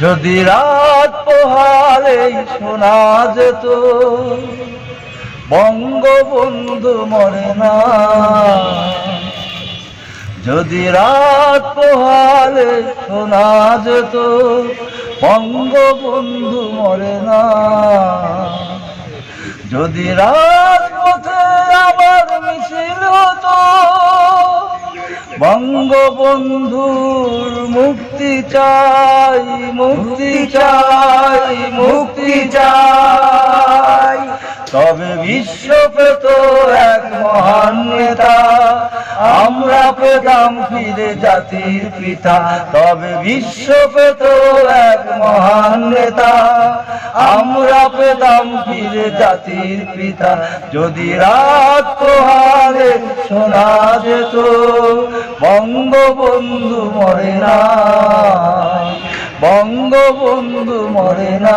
যদি রাত পোহালে শোনা যেত, বঙ্গবন্ধু মরে না। যদি রাত পোহালে শোনা যেত, বঙ্গবন্ধু মরে না। যদি রাত বঙ্গবন্ধুর মুক্তি চাই মুক্তি চাই মুক্তি চাই। তবে বিশ্ব পেত এক মহান নেতা, আমরা পেতাম ফিরে জাতির পিতা। তবে বিশ্ব পেত এক মহান নেতা, আমরা পেতাম ফিরে জাতির পিতা। যদি রাত প্রহারে শোনা যেত বঙ্গবন্ধু মরে না। বঙ্গবন্ধু মরে না।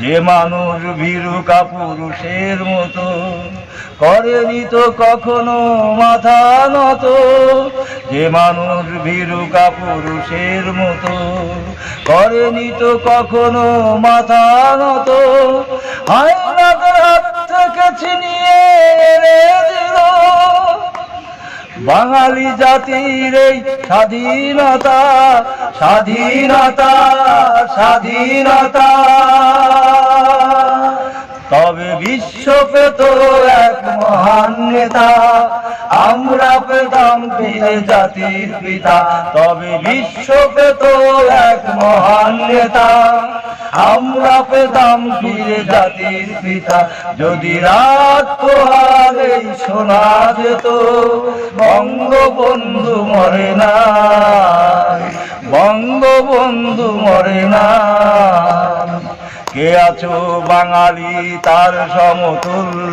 যে মানুষ ভীরু কাপুরুষের মতো করেনি তো কখনো মাথা নত। যে মানুষ ভীরু কাপুরুষের মতো করেনি তো কখনো মাথা নত। আইনাদের হাত থেকে ছিনিয়ে এনে দিল বাঙালি জাতির এই স্বাধীনতা স্বাধীনতা স্বাধীনতা। তবে বিশ্ব পেত এক মহান নেতা, আমরা পেতাম ফিরে জাতির পিতা। তবে বিশ্ব পেত এক মহান নেতা, আমরা পেতাম ফিরে জাতির পিতা। যদি রাত পোহালে শোনা যেত, বঙ্গবন্ধু মরে না। বঙ্গবন্ধু মরে না। কে আছো বাঙালি তার সমতুল্য?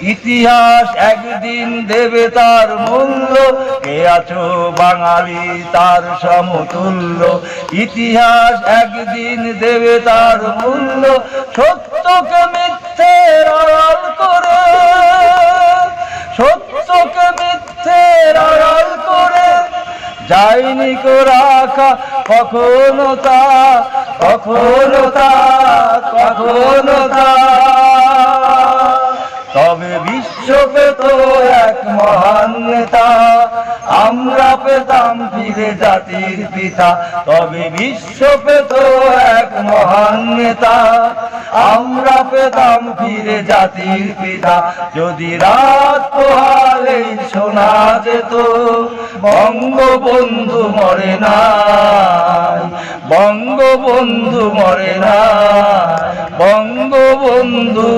ইতিহাস একদিন দেবে তার মূল্য। কে আছো বাঙালি তার সমতুল্য? ইতিহাস একদিন দেবে তার মূল্য। সত্যকে মিথ্যে আড়াল করে। সত্যকে মিথ্যে আড়াল করে। যায়নি কো রাখা কখনো তা কখনো তা কখনো তা। তবে বিশ্ব পেত এক মহান নেতা, আমরা পেতাম ফিরে জাতির পিতা। তবে বিশ্ব পেত এক মহান নেতা, আমরা পেতাম ফিরে জাতির পিতা। যদি রাত পোহালে শোনা যেত বঙ্গবন্ধু মরে না বঙ্গবন্ধু মরে না বঙ্গবন্ধু